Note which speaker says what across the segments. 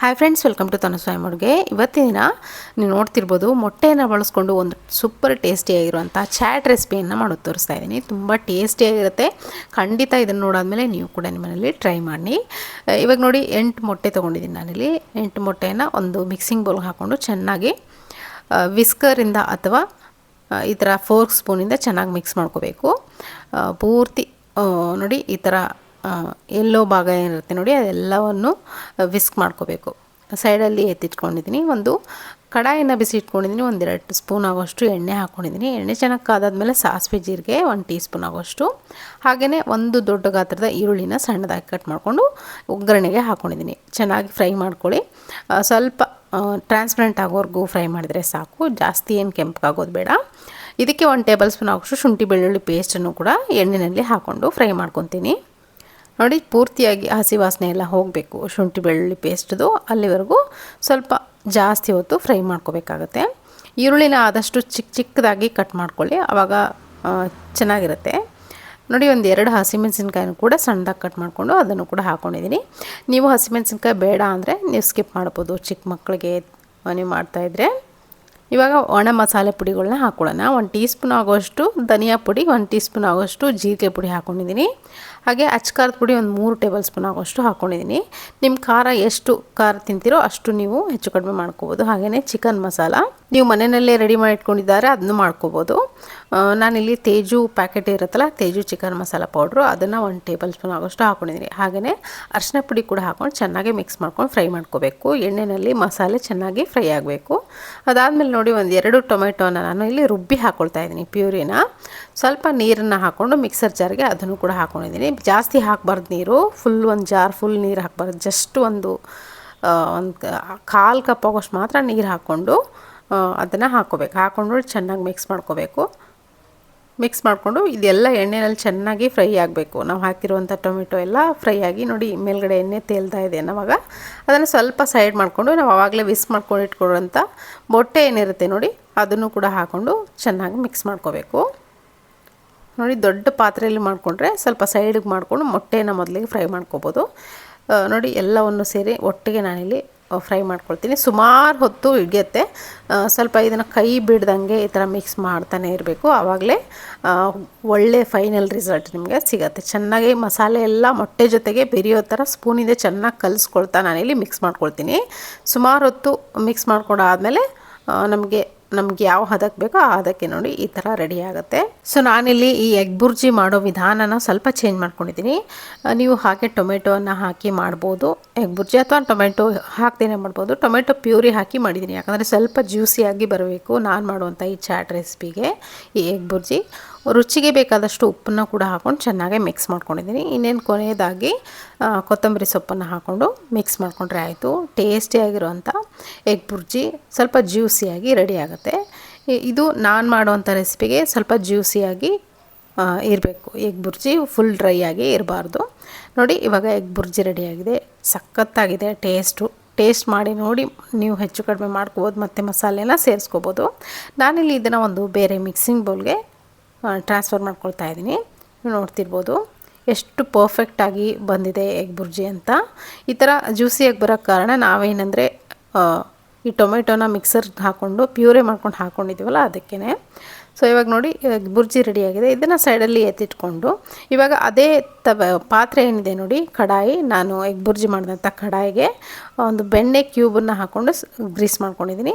Speaker 1: Hi friends welcome to Tanaswamy ಅಡುಗೆ ಇವತ್ತಿನ ದಿನ ನೀವು ನೋಡ್ತಿರ್ಬೋದು ಮೊಟ್ಟೆಯನ್ನು ಬಳಸ್ಕೊಂಡು ಒಂದು ಸೂಪರ್ ಟೇಸ್ಟಿಯಾಗಿರುವಂಥ ಚಾಟ್ ರೆಸಿಪಿಯನ್ನು ಮಾಡೋದು ತೋರಿಸ್ತಾ ಇದ್ದೀನಿ. ತುಂಬ ಟೇಸ್ಟಿಯಾಗಿರುತ್ತೆ ಖಂಡಿತ ಇದನ್ನು ನೋಡಾದಮೇಲೆ ನೀವು ಕೂಡ ನಿಮ್ಮನೇಲಿ ಟ್ರೈ ಮಾಡಿ. ಇವಾಗ ನೋಡಿ ಎಂಟು ಮೊಟ್ಟೆ ತೊಗೊಂಡಿದ್ದೀನಿ ನಾನಿಲ್ಲಿ. ಎಂಟು ಮೊಟ್ಟೆಯನ್ನು ಒಂದು ಮಿಕ್ಸಿಂಗ್ ಬೌಲ್ಗೆ ಹಾಕ್ಕೊಂಡು ಚೆನ್ನಾಗಿ ವಿಸ್ಕರಿಂದ ಅಥವಾ ಈ ಥರ ಫೋರ್ಕ್ ಸ್ಪೂನಿಂದ ಚೆನ್ನಾಗಿ ಮಿಕ್ಸ್ ಮಾಡ್ಕೋಬೇಕು. ಪೂರ್ತಿ ನೋಡಿ ಈ ಥರ ಎಲ್ಲೋ ಭಾಗ ಏನಿರುತ್ತೆ ನೋಡಿ, ಅದೆಲ್ಲವನ್ನು ವಿಸ್ಕ್ ಮಾಡ್ಕೋಬೇಕು. ಸೈಡಲ್ಲಿ ಎತ್ತಿಟ್ಕೊಂಡಿದ್ದೀನಿ, ಒಂದು ಕಡಾಯಿನ ಬಿಸಿ ಇಟ್ಕೊಂಡಿದ್ದೀನಿ, ಒಂದೆರಡು ಸ್ಪೂನ್ ಆಗೋಷ್ಟು ಎಣ್ಣೆ ಹಾಕ್ಕೊಂಡಿದ್ದೀನಿ ಎಣ್ಣೆ ಚೆನ್ನಾಗಿ ಕಾದಾದ್ಮೇಲೆ ಸಾಸಿವೆ ಜೀರಿಗೆ ಒಂದು ಟೀ ಸ್ಪೂನ್ ಆಗೋಷ್ಟು. ಹಾಗೆಯೇ ಒಂದು ದೊಡ್ಡ ಗಾತ್ರದ ಈರುಳ್ಳಿನ ಸಣ್ಣದಾಗಿ ಕಟ್ ಮಾಡಿಕೊಂಡು ಒಗ್ಗರಣೆಗೆ ಹಾಕ್ಕೊಂಡಿದ್ದೀನಿ ಚೆನ್ನಾಗಿ ಫ್ರೈ ಮಾಡ್ಕೊಳ್ಳಿ. ಸ್ವಲ್ಪ ಟ್ರಾನ್ಸ್ಪರೆಂಟ್ ಆಗೋವರೆಗೂ ಫ್ರೈ ಮಾಡಿದರೆ ಸಾಕು. ಜಾಸ್ತಿ ಏನು ಕೆಂಪಗಾಗೋದು ಬೇಡ. ಇದಕ್ಕೆ ಒಂದು ಟೇಬಲ್ ಸ್ಪೂನ್ ಆಗೋಷ್ಟು ಶುಂಠಿ ಬೆಳ್ಳುಳ್ಳಿ ಪೇಸ್ಟನ್ನು ಕೂಡ ಎಣ್ಣೆಯಲ್ಲಿ ಹಾಕ್ಕೊಂಡು ಫ್ರೈ ಮಾಡ್ಕೊತೀನಿ. ನೋಡಿ ಪೂರ್ತಿಯಾಗಿ ಹಸಿ ವಾಸನೆ ಎಲ್ಲ ಹೋಗಬೇಕು. ಶುಂಠಿ, ಬೆಳ್ಳುಳ್ಳಿ ಪೇಸ್ಟ್ದು ಅಲ್ಲಿವರೆಗೂ ಸ್ವಲ್ಪ ಜಾಸ್ತಿ ಹೊತ್ತು ಫ್ರೈ ಮಾಡ್ಕೋಬೇಕಾಗತ್ತೆ. ಈರುಳ್ಳಿನ ಆದಷ್ಟು ಚಿಕ್ಕ ಚಿಕ್ಕದಾಗಿ ಕಟ್ ಮಾಡ್ಕೊಳ್ಳಿ. ಆವಾಗ ಚೆನ್ನಾಗಿರುತ್ತೆ. ನೋಡಿ, ಒಂದು ಎರಡು ಹಸಿಮೆಣಸಿನ್ಕಾಯಿನೂ ಕೂಡ ಸಣ್ಣದಾಗಿ ಕಟ್ ಮಾಡಿಕೊಂಡು ಅದನ್ನು ಕೂಡ ಹಾಕ್ಕೊಂಡಿದ್ದೀನಿ ನೀವು ಹಸಿಮೆಣಸಿನ್ಕಾಯಿ ಬೇಡ ಅಂದರೆ ನೀವು ಸ್ಕಿಪ್ ಮಾಡ್ಬೋದು. ಚಿಕ್ಕ ಮಕ್ಕಳಿಗೆ ನೀವು ಮಾಡ್ತಾಯಿದ್ರೆ ಇವಾಗ ಒಣ ಮಸಾಲೆ ಪುಡಿಗಳನ್ನ ಹಾಕ್ಕೊಳ್ಳೋಣ ಒಂದು ಟೀ ಸ್ಪೂನ್ ಆಗೋಷ್ಟು ಧನಿಯಾ ಪುಡಿ, ಒಂದು ಟೀ ಸ್ಪೂನ್ ಆಗೋಷ್ಟು ಜೀರಿಗೆ ಪುಡಿ ಹಾಕ್ಕೊಂಡಿದ್ದೀನಿ ಹಾಗೆ ಅಚ್ಕಾರದ ಪುಡಿ ಒಂದು ಮೂರು ಟೇಬಲ್ ಸ್ಪೂನ್ ಆಗೋಷ್ಟು ಹಾಕ್ಕೊಂಡಿದ್ದೀನಿ ನಿಮ್ಮ ಖಾರ ಎಷ್ಟು ಖಾರ ತಿಂತೀರೋ ಅಷ್ಟು ನೀವು ಹೆಚ್ಚು ಕಡಿಮೆ ಮಾಡ್ಕೋಬೋದು. ಹಾಗೆಯೇ ಚಿಕನ್ ಮಸಾಲ. ನೀವು ಮನೆಯಲ್ಲೇ ರೆಡಿ ಮಾಡಿ ಇಟ್ಕೊಂಡಿದ್ದಾರೆ, ಅದನ್ನು ಮಾಡ್ಕೋಬೋದು. ನಾನಿಲ್ಲಿ ತೇಜು ಪ್ಯಾಕೆಟ್ ಇರುತ್ತಲ್ಲ, ತೇಜು ಚಿಕನ್ ಮಸಾಲ ಪೌಡ್ರು ಅದನ್ನು ಒಂದು ಟೇಬಲ್ ಸ್ಪೂನ್ ಆಗೋಷ್ಟು ಹಾಕ್ಕೊಂಡಿದ್ದೀನಿ ಹಾಗೆಯೇ ಅರಿಶಿನ ಪುಡಿ ಕೂಡ ಹಾಕ್ಕೊಂಡು ಚೆನ್ನಾಗಿ ಮಿಕ್ಸ್ ಮಾಡ್ಕೊಂಡು ಫ್ರೈ ಮಾಡ್ಕೋಬೇಕು. ಎಣ್ಣೆಯಲ್ಲಿ ಮಸಾಲೆ ಚೆನ್ನಾಗಿ ಫ್ರೈ ಆಗಬೇಕು. ಅದಾದಮೇಲೆ ನೋಡಿ ಒಂದು ಎರಡು ಟೊಮೆಟೊನ ನಾನು ಇಲ್ಲಿ ರುಬ್ಬಿ ಹಾಕ್ಕೊಳ್ತಾ ಇದ್ದೀನಿ ಪ್ಯೂರಿನ ಸ್ವಲ್ಪ ನೀರನ್ನು ಹಾಕ್ಕೊಂಡು ಮಿಕ್ಸರ್ ಜಾರ್ಗೆ ಅದನ್ನು ಕೂಡ ಹಾಕ್ಕೊಂಡಿದ್ದೀನಿ ಜಾಸ್ತಿ ಹಾಕಬಾರ್ದು ನೀರು ಫುಲ್ ಒಂದು ಜಾರ್ ಫುಲ್ ನೀರು ಹಾಕಬಾರ್ದು. ಜಸ್ಟ್ ಒಂದು ಒಂದು ಕಾಲು ಕಪ್ ಆಗೋಷ್ಟು ಮಾತ್ರ ನೀರು ಹಾಕ್ಕೊಂಡು ಅದನ್ನು ಹಾಕೋಬೇಕು. ಹಾಕ್ಕೊಂಡು ಚೆನ್ನಾಗಿ ಮಿಕ್ಸ್ ಮಾಡ್ಕೋಬೇಕು. ಮಿಕ್ಸ್ ಮಾಡಿಕೊಂಡು ಇದೆಲ್ಲ ಎಣ್ಣೆಯಲ್ಲಿ ಚೆನ್ನಾಗಿ ಫ್ರೈ ಆಗಬೇಕು. ನಾವು ಹಾಕಿರುವಂಥ ಟೊಮೆಟೊ ಎಲ್ಲ ಫ್ರೈ ಆಗಿ ನೋಡಿ ಮೇಲ್ಗಡೆ ಎಣ್ಣೆ ತೇಲ್ತಾ ಇದೆ ಅನ್ನೋವಾಗ ಅದನ್ನು ಸ್ವಲ್ಪ ಸೈಡ್ ಮಾಡಿಕೊಂಡು ನಾವು ಆವಾಗಲೇ ವಿಸ್ ಮಾಡ್ಕೊಂಡು ಇಟ್ಕೊಳ್ಳೋಂಥ ಮೊಟ್ಟೆ ಏನಿರುತ್ತೆ ನೋಡಿ, ಅದನ್ನು ಕೂಡ ಹಾಕ್ಕೊಂಡು ಚೆನ್ನಾಗಿ ಮಿಕ್ಸ್ ಮಾಡ್ಕೋಬೇಕು. ನೋಡಿ ದೊಡ್ಡ ಪಾತ್ರೆಯಲ್ಲಿ ಮಾಡಿಕೊಂಡ್ರೆ ಸ್ವಲ್ಪ ಸೈಡಿಗೆ ಮಾಡಿಕೊಂಡು ಮೊಟ್ಟೆನ ಮೊದಲಿಗೆ ಫ್ರೈ ಮಾಡ್ಕೋಬೋದು. ನೋಡಿ ಎಲ್ಲವನ್ನು ಸೇರಿ ಒಟ್ಟಿಗೆ ನಾನಿಲ್ಲಿ ಫ್ರೈ ಮಾಡ್ಕೊಳ್ತೀನಿ. ಸುಮಾರು ಹೊತ್ತು ಹಿಡಿಯುತ್ತೆ ಸ್ವಲ್ಪ ಇದನ್ನು ಕೈ ಬಿಡ್ದಂಗೆ ಈ ಥರ ಮಿಕ್ಸ್ ಮಾಡ್ತಾನೆ ಇರಬೇಕು. ಆವಾಗಲೇ ಒಳ್ಳೆ ಫೈನಲ್ ರಿಸಲ್ಟ್ ನಿಮಗೆ ಸಿಗತ್ತೆ. ಚೆನ್ನಾಗಿ ಮಸಾಲೆ ಎಲ್ಲ ಮೊಟ್ಟೆ ಜೊತೆಗೆ ಬೆರೆಯೋ ಥರ ಸ್ಪೂನಿಂದ ಚೆನ್ನಾಗಿ ಕಲಿಸ್ಕೊಳ್ತಾ ನಾನಿಲ್ಲಿ ಮಿಕ್ಸ್ ಮಾಡ್ಕೊಳ್ತೀನಿ. ಸುಮಾರು ಹೊತ್ತು ಮಿಕ್ಸ್ ಮಾಡ್ಕೊಂಡಾದಮೇಲೆ ನಮಗೆ ನಮ್ಗೆ ಯಾವ ಹದಕ್ಕೆ ಬೇಕೋ ಆ ಹದಕ್ಕೆ ನೋಡಿ ಈ ಥರ ರೆಡಿ ಆಗುತ್ತೆ. ಸೊ ನಾನಿಲ್ಲಿ ಈ ಎಗ್ ಬುರ್ಜಿ ಮಾಡೋ ವಿಧಾನನ ಸ್ವಲ್ಪ ಚೇಂಜ್ ಮಾಡ್ಕೊಂಡಿದ್ದೀನಿ. ನೀವು ಹಾಗೆ ಟೊಮೆಟೊವನ್ನು ಹಾಕಿ ಮಾಡ್ಬೋದು. ಎಗ್ ಬುರ್ಜಿ ಅಥವಾ ಟೊಮೆಟೊ ಹಾಕ್ದೇನೆ ಮಾಡ್ಬೋದು. ಟೊಮೆಟೊ ಪ್ಯೂರಿ ಹಾಕಿ ಮಾಡಿದ್ದೀನಿ. ಯಾಕಂದರೆ ಸ್ವಲ್ಪ ಜ್ಯೂಸಿಯಾಗಿ ಬರಬೇಕು. ನಾನು ಮಾಡುವಂಥ ಈ ಚಾಟ್ ರೆಸಿಪಿಗೆ ಈ ಎಗ್ ಬುರ್ಜಿ. ರುಚಿಗೆ ಬೇಕಾದಷ್ಟು ಉಪ್ಪನ್ನು ಕೂಡ ಹಾಕ್ಕೊಂಡು ಚೆನ್ನಾಗಿ ಮಿಕ್ಸ್ ಮಾಡ್ಕೊಂಡಿದ್ದೀನಿ. ಇನ್ನೇನು ಕೊನೆಯದಾಗಿ ಕೊತ್ತಂಬರಿ ಸೊಪ್ಪನ್ನು ಹಾಕ್ಕೊಂಡು ಮಿಕ್ಸ್ ಮಾಡಿಕೊಂಡ್ರೆ ಆಯಿತು. ಟೇಸ್ಟಿಯಾಗಿರುವಂಥ ಎಗ್ ಬುರ್ಜಿ ಸ್ವಲ್ಪ ಜ್ಯೂಸಿಯಾಗಿ ರೆಡಿ ಆಗುತ್ತೆ. ಇದು ನಾನು ಮಾಡುವಂಥ ರೆಸಿಪಿಗೆ ಸ್ವಲ್ಪ ಜ್ಯೂಸಿಯಾಗಿ ಇರಬೇಕು. ಎಗ್ ಬುರ್ಜಿ ಫುಲ್ ಡ್ರೈ ಆಗಿ ಇರಬಾರ್ದು. ನೋಡಿ, ಇವಾಗ ಎಗ್ ಬುರ್ಜಿ ರೆಡಿಯಾಗಿದೆ ಸಖತ್ತಾಗಿದೆ ಟೇಸ್ಟು ಟೇಸ್ಟ್ ಮಾಡಿ ನೋಡಿ ನೀವು ಹೆಚ್ಚು ಕಡಿಮೆ ಮಾಡ್ಕೋಬೋದು, ಮತ್ತು ಮಸಾಲೆನ ಸೇರಿಸ್ಕೋಬೋದು. ನಾನಿಲ್ಲಿ ಇದನ್ನು ಒಂದು ಬೇರೆ ಮಿಕ್ಸಿಂಗ್ ಬೌಲ್ಗೆ ಟ್ರಾನ್ಸ್ಫರ್ ಮಾಡ್ಕೊಳ್ತಾ ಇದ್ದೀನಿ. ನೀವು ನೋಡ್ತಿರ್ಬೋದು. ಎಷ್ಟು ಪರ್ಫೆಕ್ಟಾಗಿ ಬಂದಿದೆ ಎಗ್ ಬುರ್ಜಿ ಅಂತ. ಈ ಥರ ಜ್ಯೂಸಿಯಾಗಿ ಬರೋಕ್ಕೆ ಕಾರಣ ನಾವೇನಂದರೆ ಈ ಟೊಮೆಟೊನ ಮಿಕ್ಸರ್ಗೆ ಹಾಕ್ಕೊಂಡು ಪ್ಯೂರೇ ಮಾಡ್ಕೊಂಡು ಹಾಕ್ಕೊಂಡಿದ್ದೀವಲ್ಲ ಅದಕ್ಕೇ ಸೊ ಇವಾಗ ನೋಡಿ ಬುರ್ಜಿ ರೆಡಿಯಾಗಿದೆ ಇದನ್ನು ಸೈಡಲ್ಲಿ ಎತ್ತಿಟ್ಕೊಂಡು, ಇವಾಗ ಅದೇ ತವ, ಪಾತ್ರೆ ಏನಿದೆ ನೋಡಿ, ಕಡಾಯಿ. ನಾನು ಎಗ್ ಬುರ್ಜಿ ಮಾಡಿದಂಥ ಕಡಾಯಿಗೆ ಒಂದು ಬೆಣ್ಣೆ ಕ್ಯೂಬನ್ನು ಹಾಕ್ಕೊಂಡು ಗ್ರೀಸ್ ಮಾಡ್ಕೊಂಡಿದ್ದೀನಿ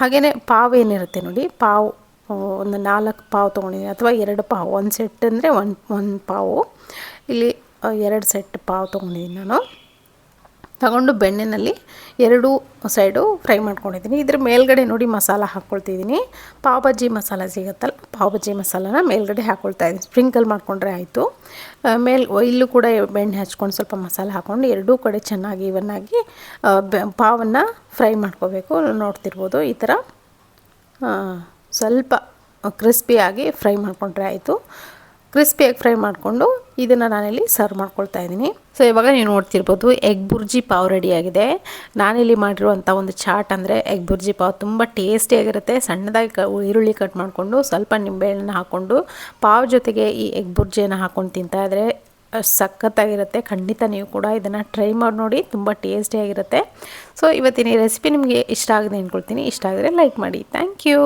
Speaker 1: ಹಾಗೆಯೇ ಪಾವು ಏನಿರುತ್ತೆ ನೋಡಿ, ಪಾವು ಒಂದು ನಾಲ್ಕು ಪಾವು ತೊಗೊಂಡಿದ್ದೀನಿ. ಅಥವಾ ಎರಡು ಪಾವು. ಒಂದು ಸೆಟ್ ಅಂದರೆ ಒಂದು ಒಂದು ಪಾವು. ಇಲ್ಲಿ ಎರಡು ಸೆಟ್ ಪಾವು ತೊಗೊಂಡಿದ್ದೀನಿ ನಾನು. ತಗೊಂಡು ಬೆಣ್ಣೆನಲ್ಲಿ ಎರಡೂ ಸೈಡು ಫ್ರೈ ಮಾಡ್ಕೊಂಡಿದ್ದೀನಿ. ಇದ್ರ ಮೇಲ್ಗಡೆ ನೋಡಿ ಮಸಾಲ ಹಾಕ್ಕೊಳ್ತಿದ್ದೀನಿ ಪಾವ್ ಬಜ್ಜಿ ಮಸಾಲ ಸಿಗುತ್ತಲ್ಲ? ಪಾವ್ ಬಜ್ಜಿ ಮಸಾಲಾನ ಮೇಲ್ಗಡೆ ಹಾಕ್ಕೊಳ್ತಾ ಇದ್ದೀನಿ. ಸ್ಪ್ರಿಂಕಲ್ ಮಾಡಿಕೊಂಡ್ರೆ ಆಯಿತು. ಮೇಲ್, ಇಲ್ಲೂ ಕೂಡ ಬೆಣ್ಣೆ ಹಚ್ಕೊಂಡು ಸ್ವಲ್ಪ ಮಸಾಲ ಹಾಕ್ಕೊಂಡು ಎರಡೂ ಕಡೆ ಚೆನ್ನಾಗಿ ಇವನ್ನಾಗಿ ಪಾವನ್ನು ಫ್ರೈ ಮಾಡ್ಕೋಬೇಕು. ನೋಡ್ತಿರ್ಬೋದು ಈ ಥರ. ಸ್ವಲ್ಪ ಕ್ರಿಸ್ಪಿಯಾಗಿ ಫ್ರೈ ಮಾಡಿಕೊಂಡ್ರೆ ಆಯಿತು. ಕ್ರಿಸ್ಪಿಯಾಗಿ ಫ್ರೈ ಮಾಡಿಕೊಂಡು ಇದನ್ನು ನಾನಿಲ್ಲಿ ಸರ್ವ್ ಮಾಡ್ಕೊಳ್ತಾ ಇದ್ದೀನಿ. ಸೊ ಇವಾಗ ನೀವು ನೋಡ್ತಿರ್ಬೋದು ಎಗ್ ಬುರ್ಜಿ ಪಾವ್ ರೆಡಿಯಾಗಿದೆ ನಾನಿಲ್ಲಿ ಮಾಡಿರುವಂಥ ಒಂದು ಚಾಟ್ ಅಂದರೆ ಎಗ್ ಬುರ್ಜಿ ಪಾವ್ ತುಂಬ ಟೇಸ್ಟಿಯಾಗಿರುತ್ತೆ ಸಣ್ಣದಾಗಿ ಕ ಈರುಳ್ಳಿ ಕಟ್ ಮಾಡಿಕೊಂಡು ಸ್ವಲ್ಪ ನಿಂಬೆಹಣ್ಣನ್ನ ಹಾಕ್ಕೊಂಡು ಪಾವ್ ಜೊತೆಗೆ ಈ ಎಗ್ ಬುರ್ಜಿಯನ್ನು ಹಾಕ್ಕೊಂಡು ತಿಂತಾಯಿದ್ರೆ ಸಖತ್ತಾಗಿರುತ್ತೆ. ಖಂಡಿತ ನೀವು ಕೂಡ ಇದನ್ನು ಟ್ರೈ ಮಾಡಿ ನೋಡಿ, ತುಂಬ ಟೇಸ್ಟಿಯಾಗಿರುತ್ತೆ ಸೊ ಇವತ್ತಿನ ಈ ರೆಸಿಪಿ ನಿಮಗೆ ಇಷ್ಟ ಆಗಿದೆ ಅಂದ್ಕೊಳ್ತೀನಿ ಇಷ್ಟ ಆದರೆ ಲೈಕ್ ಮಾಡಿ. Thank you